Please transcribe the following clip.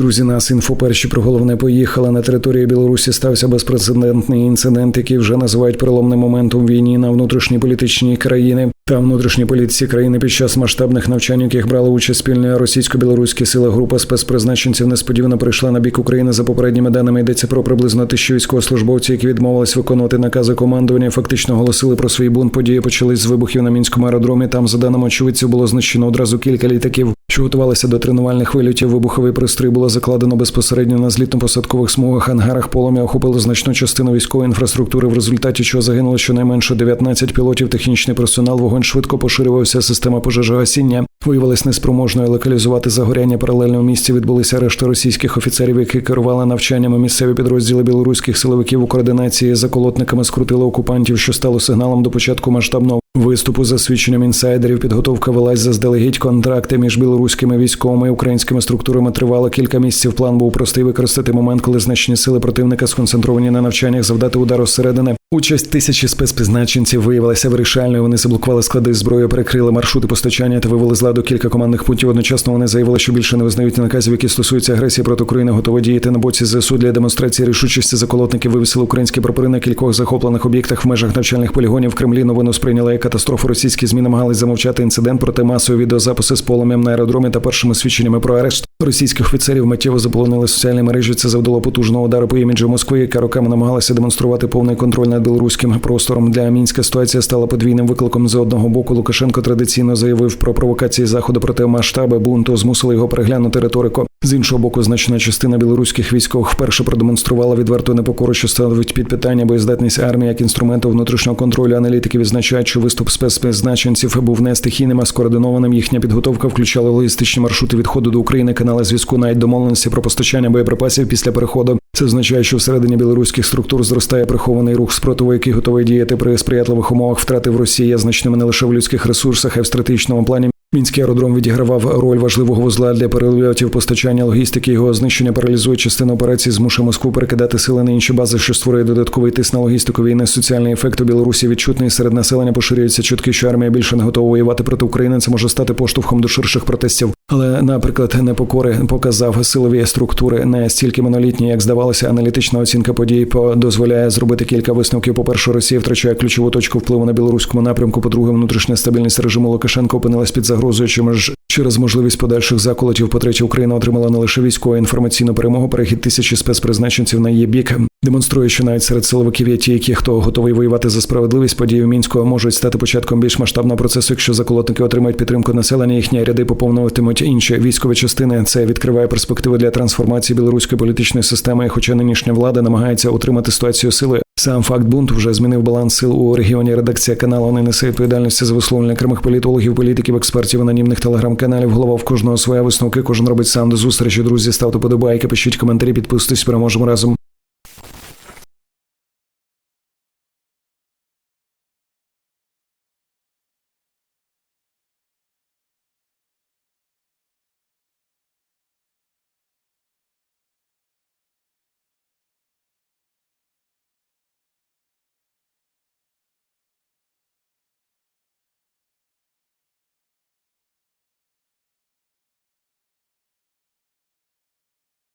Друзі, нас інфо перші про головне поїхали на території Білорусі. Стався безпрецедентний інцидент, який вже називають переломним моментом війні на внутрішній політичній країни та внутрішній політиці країни під час масштабних навчань, яких брали участь спільні російсько-білоруські сили. Група спецпризначенців несподівано прийшла на бік України. За попередніми даними йдеться про приблизно тисячу військовослужбовців, які відмовились виконувати накази командування. Фактично оголосили про свій бунт. Події почались з вибухів на мінському аеродромі. Там, за даними очевидців, було знищено одразу кілька літаків, що готувалися до тренувальних вильотів. Вибуховий пристрій було закладено безпосередньо на злітно-посадкових смугах, ангарах полум'я охопило значну частину військової інфраструктури, в результаті чого загинуло щонайменше 19 пілотів, технічний персонал. Вогонь швидко поширювався. Система пожежогасіння виявилась неспроможною локалізувати загоряння. Паралельно в місці відбулися арешти російських офіцерів, які керували навчаннями. Місцеві підрозділи білоруських силовиків у координації заколотниками скрутили окупантів, що стало сигналом до початку масштабного Виступу за свідченням інсайдерів підготовка велась заздалегідь контракти між білоруськими військовими і українськими структурами тривало кілька місяців. План був простий використати момент, коли значні сили противника сконцентровані на навчаннях, завдати удару зсередини. Участь тисячі спецпризначенців виявилася вирішальною. Вони заблокували склади зброї, перекрили маршрути постачання та вивели з ладу кілька командних пунктів. Одночасно вони заявили, що більше не визнають наказів, які стосуються агресії проти України, готові діяти на боці ЗСУ для демонстрації рішучості. Заколотники вивісили українські прапори на кількох захоплених об'єктах в межах навчальних полігонів. В Кремлі новину сприйняли катастрофу. Російські змі намагались замовчати інцидент, проте масові відеозаписи з полум'ям на аеродромі та першими свідченнями про арешт російських офіцерів миттєво заполонили соціальні мережі. Це завдало потужного удару по іміджу Москви, яка роками намагалася демонструвати повний контроль над білоруським простором. Для мінська ситуація стала подвійним викликом. З одного боку Лукашенко традиційно заявив про провокації заходу, проте масштаби бунту змусили його переглянути риторику. З іншого боку, значна частина білоруських військових вперше продемонструвала відверту непокору, що ставить під питання боєздатність армії як інструменту внутрішнього контролю. Аналітики відзначають, що виступ спецпризначенців був не стихійним, а скоординованим. Їхня підготовка включала логістичні маршрути відходу до України, канали зв'язку, навіть домовленості про постачання боєприпасів після переходу. Це означає, що всередині білоруських структур зростає прихований рух спротиву, який готовий діяти при сприятливих умовах. Втрати в Росії значними не лише в людських ресурсах, а й в стратегічному плані. Мінський аеродром відігравав роль важливого вузла для перельотів постачання логістики. Його знищення паралізує частину операції, змушує Москву перекидати сили на інші бази, що створює додатковий тиск на логістику війни. Соціальний ефект у Білорусі відчутний серед населення поширюється чутки, що армія більше не готова воювати проти України. Це може стати поштовхом до ширших протестів. Але, наприклад, непокори показав силові структури не стільки монолітні, як здавалося, аналітична оцінка подій дозволяє зробити кілька висновків. По перше, Росія втрачає ключову точку впливу на білоруському напрямку. По друге, внутрішня стабільність режиму Лукашенко опинилась під загрозою чимось через можливість подальших заколотів. По третє, Україна отримала не лише військову інформаційну перемогу. Перехід тисячі спецпризначенців на її бік демонструє, що навіть серед силовиків є ті, які хто готовий воювати за справедливість. Події в мінську можуть стати початком більш масштабного процесу, якщо заколотники отримають підтримку населення. Їхні ряди поповнюватимуть інші військові частини. Це відкриває перспективи для трансформації білоруської політичної системи. Хоча нинішня влада намагається утримати ситуацію силою. Сам факт бунту вже змінив баланс сил у регіоні. Редакція каналу не несе відповідальності за висловлення окремих політологів, політиків, експертів, анонімних телеграм-каналів. Голова в кожного своя висновки. Кожен робить сам до зустрічі. Друзі, ставте подобайки, пишіть коментарі, підписуйтесь. Переможемо разом.